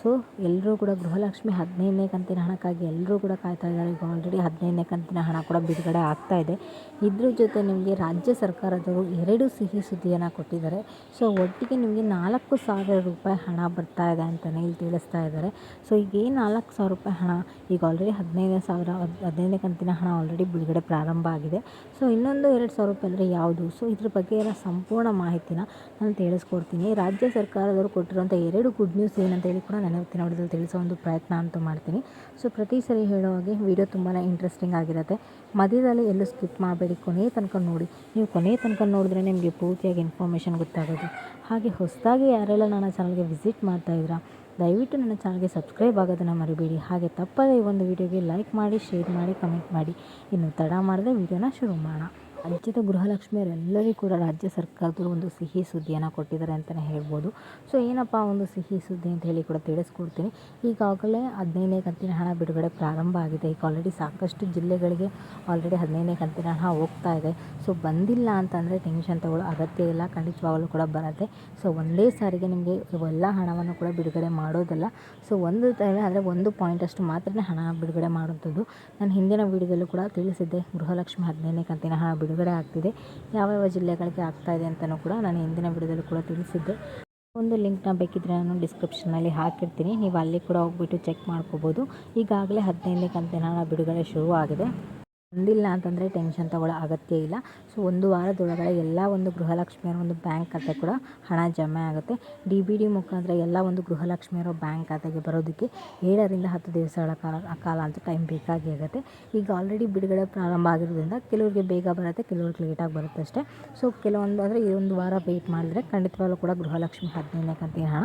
So ಎಲ್ಲರೂ ಕೂಡ ಗೃಹಲಕ್ಷ್ಮಿ ಹದಿನೈದನೇ ಕಂತಿನ ಹಣಕ್ಕಾಗಿ ಎಲ್ಲರೂ ಕೂಡ ಕಾಯ್ತಾ ಇದ್ದಾರೆ. ಈಗ ಆಲ್ರೆಡಿ ಹದಿನೈದನೇ ಕಂತಿನ ಹಣ ಕೂಡ ಬಿಡುಗಡೆ ಆಗ್ತಾ ಇದೆ. ಇದ್ರ ಜೊತೆ ನಿಮಗೆ ರಾಜ್ಯ ಸರ್ಕಾರದವರು ಎರಡು ಸಿಹಿ ಸುದ್ದಿಯನ್ನು ಕೊಟ್ಟಿದ್ದಾರೆ. ಸೊ ಒಟ್ಟಿಗೆ ನಿಮಗೆ ನಾಲ್ಕು ಸಾವಿರ ರೂಪಾಯಿ ಹಣ ಬರ್ತಾ ಇದೆ ಅಂತಲೇ ಇಲ್ಲಿ ತಿಳಿಸ್ತಾ ಇದ್ದಾರೆ. ಸೊ ಈಗ ಏನು ನಾಲ್ಕು ಸಾವಿರ ರೂಪಾಯಿ ಹಣ ಈಗ ಆಲ್ರೆಡಿ ಹದಿನೈದನೇ ಸಾವಿರ, ಹದಿನೈದನೇ ಕಂತಿನ ಹಣ ಆಲ್ರೆಡಿ ಬಿಡುಗಡೆ ಪ್ರಾರಂಭ ಆಗಿದೆ. ಸೊ ಇನ್ನೊಂದು ಎರಡು ಸಾವಿರ ರೂಪಾಯಿ ಅಂದರೆ ಯಾವುದು? ಸೊ ಇದ್ರ ಬಗ್ಗೆ ಎಲ್ಲ ಸಂಪೂರ್ಣ ಮಾಹಿತಿನ ನಾನು ತಿಳಿಸ್ಕೊಡ್ತೀನಿ. ರಾಜ್ಯ ಸರ್ಕಾರದವರು ಕೊಟ್ಟಿರುವಂಥ ಎರಡು ಗುಡ್ ನ್ಯೂಸ್ ಏನಂತ ಹೇಳಿ ಕೂಡ ನಾನು ಇವತ್ತಿನ ವಿಡಿಯೋದಲ್ಲಿ ತಿಳಿಸೋ ಒಂದು ಪ್ರಯತ್ನ ಅಂತೂ ಮಾಡ್ತೀನಿ. ಸೊ ಪ್ರತಿ ಸರಿ ಹೇಳೋ ಹಾಗೆ ವಿಡಿಯೋ ತುಂಬಾ ಇಂಟ್ರೆಸ್ಟಿಂಗ್ ಆಗಿರುತ್ತೆ. ಮಧ್ಯದಲ್ಲಿ ಎಲ್ಲೂ ಸ್ಕಿಪ್ ಮಾಡಬೇಡಿ ಕೊನೆಯ ತನಕ ನೋಡಿ. ನೀವು ಕೊನೆಯ ತನಕ ನೋಡಿದ್ರೆ ನಿಮಗೆ ಪೂರ್ತಿಯಾಗಿ ಇನ್ಫಾರ್ಮೇಷನ್ ಗೊತ್ತಾಗೋದು. ಹಾಗೆ ಹೊಸದಾಗಿ ಯಾರೆಲ್ಲ ನನ್ನ ಚಾನಲ್ಗೆ ವಿಸಿಟ್ ಮಾಡ್ತಾ ಇದ್ದೀರಾ, ದಯವಿಟ್ಟು ನನ್ನ ಚಾನಲ್ಗೆ ಸಬ್ಸ್ಕ್ರೈಬ್ ಆಗೋದನ್ನು ಮರಿಬೇಡಿ. ಹಾಗೆ ತಪ್ಪದೇ ಈ ಒಂದು ವಿಡಿಯೋಗೆ ಲೈಕ್ ಮಾಡಿ ಶೇರ್ ಮಾಡಿ ಕಮೆಂಟ್ ಮಾಡಿ. ಇನ್ನು ತಡ ಮಾಡದೆ ವಿಡಿಯೋನ ಶುರು ಮಾಡೋಣ. ರಾಜ್ಯದ ಗೃಹಲಕ್ಷ್ಮಿಯರೆಲ್ಲರಿಗೂ ಕೂಡ ರಾಜ್ಯ ಸರ್ಕಾರದವರು ಒಂದು ಸಿಹಿ ಸುದ್ದಿಯನ್ನು ಕೊಟ್ಟಿದ್ದಾರೆ ಅಂತಲೇ ಹೇಳ್ಬೋದು. ಸೊ ಏನಪ್ಪ ಒಂದು ಸಿಹಿ ಸುದ್ದಿ ಅಂತ ಹೇಳಿ ಕೂಡ ತಿಳಿಸ್ಕೊಡ್ತೀನಿ. ಈಗಾಗಲೇ ಹದಿನೈದನೇ ಕಂತಿನ ಹಣ ಬಿಡುಗಡೆ ಪ್ರಾರಂಭ ಆಗಿದೆ. ಈಗ ಆಲ್ರೆಡಿ ಸಾಕಷ್ಟು ಜಿಲ್ಲೆಗಳಿಗೆ ಆಲ್ರೆಡಿ ಹದಿನೈದನೇ ಕಂತಿನ ಹಣ ಹೋಗ್ತಾ ಇದೆ. ಸೊ ಬಂದಿಲ್ಲ ಅಂತಂದರೆ ಟೆನ್ಷನ್ ತಗೊಳ್ಳೋ ಅಗತ್ಯ ಇಲ್ಲ. ಖಂಡಿತವಾಗಲೂ ಕೂಡ ಬರುತ್ತೆ. ಸೊ ಒಂದೇ ಸಾರಿಗೆ ನಿಮಗೆ ಇವೆಲ್ಲ ಹಣವನ್ನು ಕೂಡ ಬಿಡುಗಡೆ ಮಾಡೋದಲ್ಲ. ಸೊ ಒಂದು ಅಂದರೆ ಒಂದು ಪಾಯಿಂಟ್ ಅಷ್ಟು ಮಾತ್ರ ಹಣ ಬಿಡುಗಡೆ ಮಾಡುವಂಥದ್ದು. ನಾನು ಹಿಂದಿನ ವೀಡಿಯೋದಲ್ಲೂ ಕೂಡ ತಿಳಿಸಿದ್ದೆ. ಗೃಹಲಕ್ಷ್ಮಿ ಹದಿನೈದನೇ ಕಂತಿನ ಹಣ ಬಿಡುಗಡೆ ಆಗ್ತಿದೆ. ಯಾವ ಯಾವ ಜಿಲ್ಲೆಗಳಿಗೆ ಆಗ್ತಾ ಇದೆ ಅಂತಲೂ ಕೂಡ ನಾನು ಹಿಂದಿನ ವಿಡಿಯೋದಲ್ಲಿ ಕೂಡ ತಿಳಿಸಿದ್ದೆ. ಒಂದು ಲಿಂಕ್ನ ಬೇಕಿದ್ದರೆ ನಾನು ಡಿಸ್ಕ್ರಿಪ್ಷನಲ್ಲಿ ಹಾಕಿರ್ತೀನಿ. ನೀವು ಅಲ್ಲಿ ಕೂಡ ಹೋಗ್ಬಿಟ್ಟು ಚೆಕ್ ಮಾಡ್ಕೋಬೋದು. ಈಗಾಗಲೇ ಹದಿನೈದನೇ ಕಂತಿನ ಬಿಡುಗಡೆ ಶುರು ಆಗಿದೆ ಬಂದಿಲ್ಲ ಅಂತಂದರೆ ಟೆನ್ಷನ್ ತಗೊಳ್ಳೋ ಅಗತ್ಯ ಇಲ್ಲ. ಸೊ ಒಂದು ವಾರದೊಳಗಡೆ ಎಲ್ಲ ಒಂದು ಗೃಹಲಕ್ಷ್ಮಿಯರ ಒಂದು ಬ್ಯಾಂಕ್ ಖಾತೆ ಕೂಡ ಹಣ ಜಮೆ ಆಗುತ್ತೆ. ಡಿ ಬಿ ಡಿ ಮುಖಾಂತರ ಎಲ್ಲ ಒಂದು ಗೃಹಲಕ್ಷ್ಮಿಯರ ಬ್ಯಾಂಕ್ ಖಾತೆಗೆ ಬರೋದಕ್ಕೆ ಏಳರಿಂದ ಹತ್ತು ದಿವಸಗಳ ಕಾಲ ಕಾಲ ಅಂತ ಟೈಮ್ ಬೇಕಾಗಿ ಆಗುತ್ತೆ. ಈಗ ಆಲ್ರೆಡಿ ಬಿಡುಗಡೆ ಪ್ರಾರಂಭ ಆಗಿರೋದ್ರಿಂದ ಕೆಲವರಿಗೆ ಬೇಗ ಬರುತ್ತೆ, ಕೆಲವ್ರಿಗೆ ಲೇಟಾಗಿ ಬರುತ್ತೆ ಅಷ್ಟೇ. ಸೊ ಕೆಲವೊಂದು ಅಂದರೆ ಈ ಒಂದು ವಾರ ವೆಯ್ಟ್ ಮಾಡಿದ್ರೆ ಖಂಡಿತವಾಗ್ಲೂ ಕೂಡ ಗೃಹಲಕ್ಷ್ಮಿ ಹದಿನೈದನೇ ಕಂತಿನ ಹಣ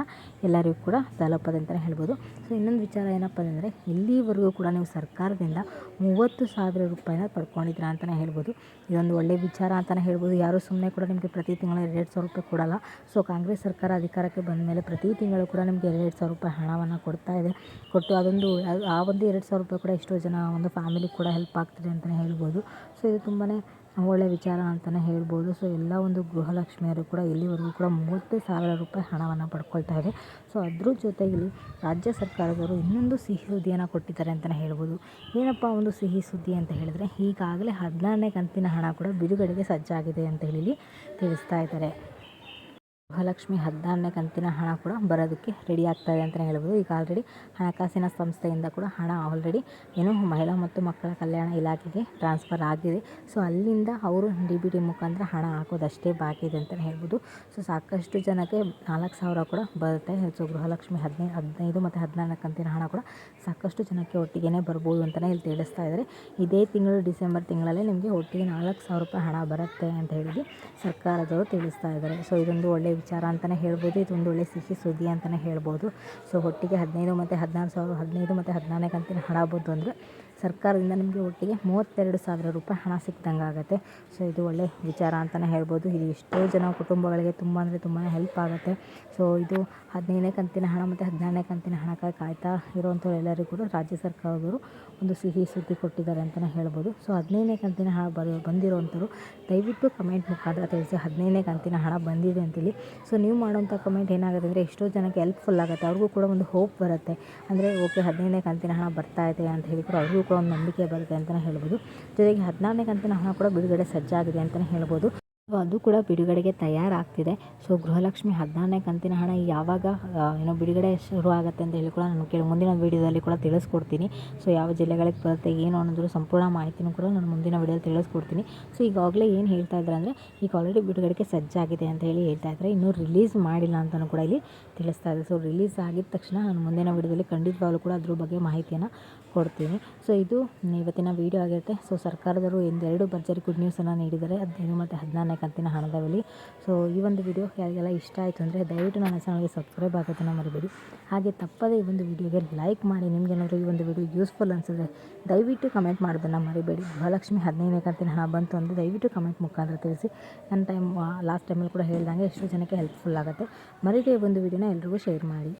ಎಲ್ಲರಿಗೂ ಕೂಡ ತಲುಪದೆ ಅಂತಲೇ ಹೇಳ್ಬೋದು. ಸೊ ಇನ್ನೊಂದು ವಿಚಾರ ಏನಪ್ಪ ಅಂದರೆ ಇಲ್ಲಿವರೆಗೂ ಕೂಡ ನೀವು ಸರ್ಕಾರದಿಂದ ಮೂವತ್ತು ಸಾವಿರ ರೂಪಾಯಿ ರೂಪಾಯಿನ ಪಡ್ಕೊಂಡಿದ್ದೀರಾ ಅಂತಲೇ ಹೇಳ್ಬೋದು. ಇದೊಂದು ಒಳ್ಳೆಯ ವಿಚಾರ ಅಂತಲೇ ಹೇಳ್ಬೋದು. ಯಾರೂ ಸುಮ್ಮನೆ ಕೂಡ ನಿಮಗೆ ಪ್ರತಿ ತಿಂಗಳು ಎರಡು ಸಾವಿರ ರೂಪಾಯಿ ಕೊಡಲ್ಲ. ಸೊ ಕಾಂಗ್ರೆಸ್ ಸರ್ಕಾರ ಅಧಿಕಾರಕ್ಕೆ ಬಂದ ಮೇಲೆ ಪ್ರತಿ ತಿಂಗಳು ಕೂಡ ನಿಮಗೆ ಎರಡು ಸಾವಿರ ರೂಪಾಯಿ ಹಣವನ್ನು ಕೊಡ್ತಾ ಇದೆ. ಕೊಟ್ಟು ಅದೊಂದು, ಆ ಒಂದು ಎರಡು ಸಾವಿರ ರೂಪಾಯಿ ಕೂಡ ಎಷ್ಟೋ ಜನ ಒಂದು ಫ್ಯಾಮಿಲಿ ಕೂಡ ಹೆಲ್ಪ್ ಆಗ್ತಿದೆ ಅಂತಲೇ ಹೇಳ್ಬೋದು. ಸೊ ಇದು ತುಂಬಾ ಒಳ್ಳೆಯ ವಿಚಾರ ಅಂತಲೇ ಹೇಳ್ಬೋದು. ಸೊ ಎಲ್ಲ ಒಂದು ಗೃಹಲಕ್ಷ್ಮಿಯರು ಕೂಡ ಇಲ್ಲಿವರೆಗೂ ಕೂಡ ಮೂವತ್ತು ಸಾವಿರ ರೂಪಾಯಿ ಹಣವನ್ನು ಪಡ್ಕೊಳ್ತಾ ಇದೆ. ಸೊ ಅದ್ರ ಜೊತೆಗೆ ರಾಜ್ಯ ಸರ್ಕಾರದವರು ಇನ್ನೊಂದು ಸಿಹಿ ಸುದ್ದಿಯನ್ನು ಕೊಟ್ಟಿದ್ದಾರೆ ಅಂತಲೇ ಹೇಳ್ಬೋದು. ಏನಪ್ಪ ಒಂದು ಸಿಹಿ ಸುದ್ದಿ ಅಂತ ಹೇಳಿದ್ರೆ, ಈಗಾಗಲೇ ಹದಿನಾರನೇ ಕಂತಿನ ಹಣ ಕೂಡ ಬಿಡುಗಡೆಗೆ ಸಜ್ಜಾಗಿದೆ ಅಂತ ಹೇಳಿ ತಿಳಿಸ್ತಾ ಇದ್ದಾರೆ. ಗೃಹಲಕ್ಷ್ಮಿ ಹದಿನಾರನೇ ಕಂತಿನ ಹಣ ಕೂಡ ಬರೋದಕ್ಕೆ ರೆಡಿ ಆಗ್ತಾ ಇದೆ ಅಂತಲೇ ಹೇಳ್ಬೋದು. ಈಗ ಆಲ್ರೆಡಿ ಹಣಕಾಸಿನ ಸಂಸ್ಥೆಯಿಂದ ಕೂಡ ಹಣ ಆಲ್ರೆಡಿ ಏನು ಮಹಿಳಾ ಮತ್ತು ಮಕ್ಕಳ ಕಲ್ಯಾಣ ಇಲಾಖೆಗೆ ಟ್ರಾನ್ಸ್ಫರ್ ಆಗಿದೆ. ಸೊ ಅಲ್ಲಿಂದ ಅವರು ಡಿ ಬಿ ಟಿ ಮುಖಾಂತರ ಹಣ ಹಾಕೋದಷ್ಟೇ ಬಾಕಿ ಇದೆ ಅಂತಲೇ ಹೇಳ್ಬೋದು. ಸೊ ಸಾಕಷ್ಟು ಜನಕ್ಕೆ ನಾಲ್ಕು ಸಾವಿರ ಕೂಡ ಬರುತ್ತೆ. ಸೊ ಗೃಹಲಕ್ಷ್ಮಿ ಹದಿನೈದು ಹದಿನೈದು ಮತ್ತು ಹದಿನಾರನೇ ಕಂತಿನ ಹಣ ಕೂಡ ಸಾಕಷ್ಟು ಜನಕ್ಕೆ ಒಟ್ಟಿಗೆ ಬರ್ಬೋದು ಅಂತಲೇ ಇಲ್ಲಿ ತಿಳಿಸ್ತಾ ಇದ್ದಾರೆ. ಇದೇ ತಿಂಗಳು ಡಿಸೆಂಬರ್ ತಿಂಗಳಲ್ಲೇ ನಿಮಗೆ ಒಟ್ಟಿಗೆ ನಾಲ್ಕು ಸಾವಿರ ರೂಪಾಯಿ ಹಣ ಬರುತ್ತೆ ಅಂತ ಹೇಳಿ ಸರ್ಕಾರದವರು ತಿಳಿಸ್ತಾ ಇದ್ದಾರೆ. ಸೊ ಇದೊಂದು ಒಳ್ಳೆಯ ವಿಚಾರ ಅಂತಲೇ ಹೇಳ್ಬೋದು ಇದೊಂದು ಒಳ್ಳೆ ಸಿಹಿ ಸುದ್ದಿ ಅಂತಲೇ ಹೇಳ್ಬೋದು. ಸೊ ಒಟ್ಟಿಗೆ ಹದಿನೈದು ಮತ್ತು ಹದಿನಾರು ಸಾವಿರ, ಹದಿನೈದು ಮತ್ತು ಹದಿನಾರನೇ ಕಂತಿನ ಹಣ ಆಗ್ಬೋದು ಅಂದರೆ ಸರ್ಕಾರದಿಂದ ನಿಮಗೆ ಒಟ್ಟಿಗೆ ಮೂವತ್ತೆರಡು ಸಾವಿರ ರೂಪಾಯಿ ಹಣ ಸಿಕ್ಕಿದಂಗೆ ಆಗುತ್ತೆ. ಸೊ ಇದು ಒಳ್ಳೆಯ ವಿಚಾರ ಅಂತಲೇ ಹೇಳ್ಬೋದು. ಇದು ಎಷ್ಟೋ ಜನ ಕುಟುಂಬಗಳಿಗೆ ತುಂಬ ಅಂದರೆ ತುಂಬಾ ಹೆಲ್ಪ್ ಆಗುತ್ತೆ. ಸೊ ಇದು ಹದಿನೈದನೇ ಕಂತಿನ ಹಣ ಮತ್ತು ಹದಿನಾರನೇ ಕಂತಿನ ಹಣಕ್ಕಾಗಿ ಕಾಯ್ತಾ ಇರುವಂಥವ್ರು ಎಲ್ಲರಿಗೂ ಕೂಡ ರಾಜ್ಯ ಸರ್ಕಾರದವರು ಒಂದು ಸಿಹಿ ಸುದ್ದಿ ಕೊಟ್ಟಿದ್ದಾರೆ ಅಂತಲೇ ಹೇಳ್ಬೋದು. ಸೊ ಹದಿನೈದನೇ ಕಂತಿನ ಹಣ ಬರೋ ಬಂದಿರೋವಂಥವ್ರು ದಯವಿಟ್ಟು ಕಮೆಂಟ್ ಮುಖಾಂತರ ತಿಳಿಸಿ. ಹದಿನೈದನೇ ಕಂತಿನ ಹಣ ಬಂದಿದೆ ಅಂತೇಳಿ ಸೊ ನೀವು ಮಾಡೋಂಥ ಕಮೆಂಟ್ ಏನಾಗುತ್ತೆ ಅಂದರೆ ಎಷ್ಟೋ ಜನಕ್ಕೆ ಹೆಲ್ಪ್ಫುಲ್ ಆಗುತ್ತೆ. ಅವ್ರಿಗೂ ಕೂಡ ಒಂದು ಹೋಪ್ ಬರುತ್ತೆ. ಅಂದರೆ ಓಕೆ ಹದಿನೈದನೇ ಕಂತಿನ ಹಣ ಬರ್ತಾ ಇದೆ ಅಂತ ಹೇಳಿ ಕೂಡ ಅವ್ರಿಗೂ ಕೂಡ ಒಂದು ನಂಬಿಕೆ ಬರುತ್ತೆ ಅಂತಲೇ ಹೇಳ್ಬೋದು. ಜೊತೆಗೆ ಹದಿನಾರನೇ ಕಂತಿನ ಹಣ ಕೂಡ ಬಿಡುಗಡೆ ಸಜ್ಜಾಗಿದೆ ಅಂತಲೇ ಹೇಳ್ಬೋದು. ಅದು ಕೂಡ ಬಿಡುಗಡೆಗೆ ತಯಾರಾಗ್ತಿದೆ. ಸೊ ಗೃಹಲಕ್ಷ್ಮಿ ಹದಿನಾರನೇ ಕಂತಿನ ಹಣ ಯಾವಾಗ ಏನೋ ಬಿಡುಗಡೆ ಶುರು ಆಗುತ್ತೆ ಅಂತ ಹೇಳಿ ಕೂಡ ನಾನು ಕೇಳಿ, ಮುಂದಿನ ವೀಡಿಯೋದಲ್ಲಿ ಕೂಡ ತಿಳಿಸ್ಕೊಡ್ತೀನಿ. ಸೊ ಯಾವ ಜಿಲ್ಲೆಗಳಿಗೆ ಬರುತ್ತೆ, ಏನು ಅನ್ನೋದ್ರ ಸಂಪೂರ್ಣ ಮಾಹಿತಿನೂ ಕೂಡ ನಾನು ಮುಂದಿನ ವೀಡಿಯೋದಲ್ಲಿ ತಿಳಿಸ್ಕೊಡ್ತೀನಿ. ಸೊ ಈಗಾಗಲೇ ಏನು ಹೇಳ್ತಾ ಇದ್ದಾರೆ ಅಂದರೆ, ಈಗ ಆಲ್ರೆಡಿ ಬಿಡುಗಡೆಗೆ ಸಜ್ಜಾಗಿದೆ ಅಂತ ಹೇಳಿ ಹೇಳ್ತಾ ಇದ್ದಾರೆ. ಇನ್ನೂ ರಿಲೀಸ್ ಮಾಡಿಲ್ಲ ಅಂತಲೂ ಕೂಡ ಇಲ್ಲಿ ತಿಳಿಸ್ತಾ ಇದೆ ಸೊ ರಿಲೀಸ್ ಆಗಿದ ತಕ್ಷಣ ನಾನು ಮುಂದಿನ ವೀಡಿಯೋದಲ್ಲಿ ಖಂಡಿತವಾಗ್ಲೂ ಕೂಡ ಅದ್ರ ಬಗ್ಗೆ ಮಾಹಿತಿಯನ್ನು ಕೊಡ್ತೀನಿ. ಸೊ ಇದು ಇವತ್ತಿನ ವೀಡಿಯೋ ಆಗಿರುತ್ತೆ. ಸೊ ಸರ್ಕಾರದವರು ಒಂದೆರಡು ಭರ್ಜರಿ ಗುಡ್ ನ್ಯೂಸನ್ನು ನೀಡಿದ್ದಾರೆ. ಹದಿನೈದು ಮತ್ತು ಹದಿನಾರನೇ ಕಂತಿನ ಹಣದ ಬೆಲೆ ಸೊ ಈ ಒಂದು ವಿಡಿಯೋ ಯಾರಿಗೆಲ್ಲ ಇಷ್ಟ ಆಯಿತು ಅಂದರೆ ದಯವಿಟ್ಟು ನನ್ನ ಚಾನಲ್ಗೆ ಸಬ್ಸ್ಕ್ರೈಬ್ ಆಗೋದನ್ನು ಮರಿಬೇಡಿ. ಹಾಗೆ ತಪ್ಪದೇ ಈ ಒಂದು ವಿಡಿಯೋಗೆ ಲೈಕ್ ಮಾಡಿ ನಿಮಗೇನಾದರೂ ಈ ಒಂದು ವಿಡಿಯೋ ಯೂಸ್ಫುಲ್ ಅನಿಸಿದ್ರೆ ದಯವಿಟ್ಟು ಕಮೆಂಟ್ ಮಾಡೋದನ್ನು ಮರಿಬೇಡಿ. ಗೃಹಲಕ್ಷ್ಮಿ ಹದಿನೈದನೇ ಕಂತಿನ ಹಣ ಬಂತು ಅಂದರೆ ದಯವಿಟ್ಟು ಕಮೆಂಟ್ ಮುಖಾಂತರ ತಿಳಿಸಿ. ನನ್ನ ಟೈಮ್ ಲಾಸ್ಟ್ ಟೈಮಲ್ಲಿ ಕೂಡ ಹೇಳ್ದಂಗೆ ಎಷ್ಟು ಜನಕ್ಕೆ ಹೆಲ್ಪ್ಫುಲ್ ಆಗುತ್ತೆ. ಮರಿದೇ ಈ ಒಂದು ವಿಡಿಯೋನ ಎಲ್ರಿಗೂ ಶೇರ್ ಮಾಡಿ.